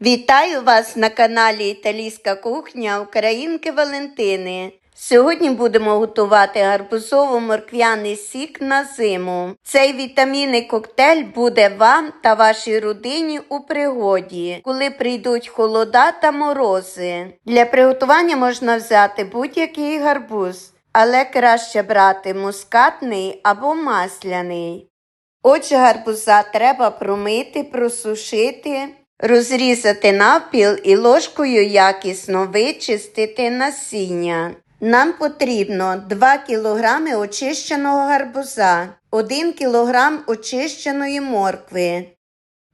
Вітаю вас на каналі Італійська кухня Українки Валентини. Сьогодні будемо готувати гарбузово-морквяний сік на зиму. Цей вітамінний коктейль буде вам та вашій родині у пригоді, коли прийдуть холода та морози. Для приготування можна взяти будь-який гарбуз, але краще брати мускатний або масляний. Отже, гарбуза треба промити, просушити, розрізати навпіл і ложкою якісно вичистити насіння. Нам потрібно 2 кг очищеного гарбуза, 1 кг очищеної моркви,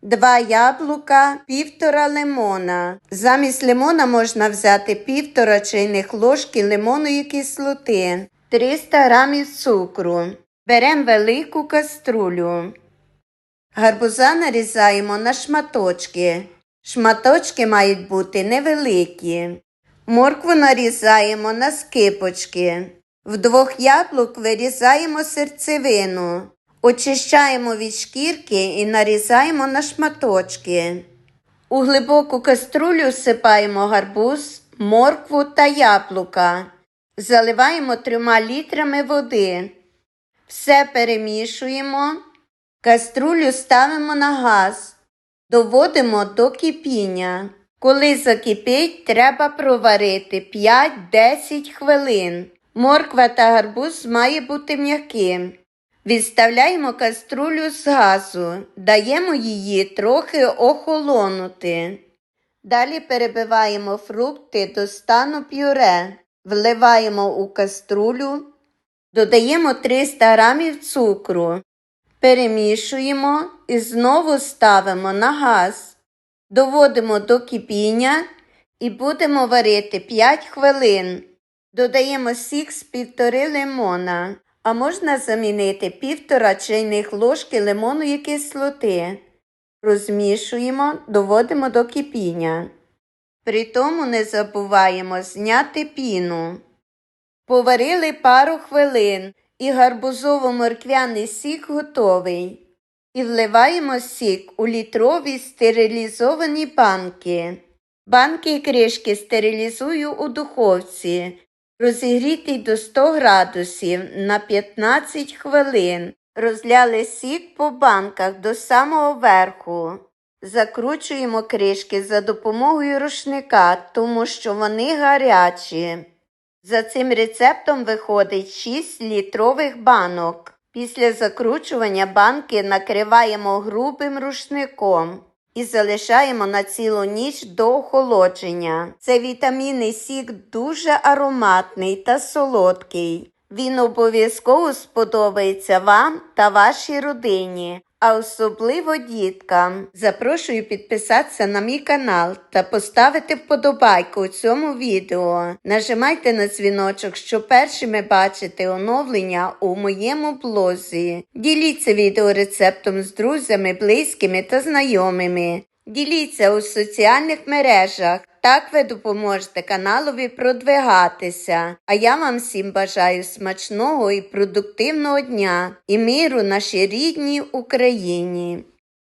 2 яблука, півтора лимона. Замість лимона можна взяти півтора чайних ложки лимонної кислоти, 300 г цукру. Беремо велику каструлю. Гарбуза нарізаємо на шматочки. Шматочки мають бути невеликі. Моркву нарізаємо на скипочки. В двох яблук вирізаємо серцевину. Очищаємо від шкірки і нарізаємо на шматочки. У глибоку каструлю всипаємо гарбуз, моркву та яблука. Заливаємо трьома літрами води. Все перемішуємо. Каструлю ставимо на газ, доводимо до кипіння. Коли закипить, треба проварити 5-10 хвилин. Морква та гарбуз має бути м'яким. Відставляємо каструлю з газу, даємо її трохи охолонути. Далі перебиваємо фрукти до стану пюре, вливаємо у каструлю, додаємо 300 г цукру. Перемішуємо і знову ставимо на газ. Доводимо до кипіння і будемо варити 5 хвилин. Додаємо сік з півтори лимона, а можна замінити півтора чайних ложки лимонної кислоти. Розмішуємо, доводимо до кипіння. При тому не забуваємо зняти піну. Поварили пару хвилин і гарбузово-морквяний сік готовий. І вливаємо сік у літрові стерилізовані банки. Банки і кришки стерилізую у духовці, розігрітий до 100 градусів на 15 хвилин. Розляли сік по банках до самого верху. Закручуємо кришки за допомогою рушника, тому що вони гарячі. За цим рецептом виходить 6 літрових банок. Після закручування банки накриваємо грубим рушником і залишаємо на цілу ніч до охолодження. Цей вітамінний сік дуже ароматний та солодкий. Він обов'язково сподобається вам та вашій родині, а особливо діткам. Запрошую підписатися на мій канал та поставити вподобайку цьому відео. Нажимайте на дзвіночок, щоб першими бачити оновлення у моєму блозі. Діліться відеорецептом з друзями, близькими та знайомими. Діліться у соціальних мережах. Так ви допоможете каналові продвигатися. А я вам всім бажаю смачного і продуктивного дня і миру нашій рідній Україні.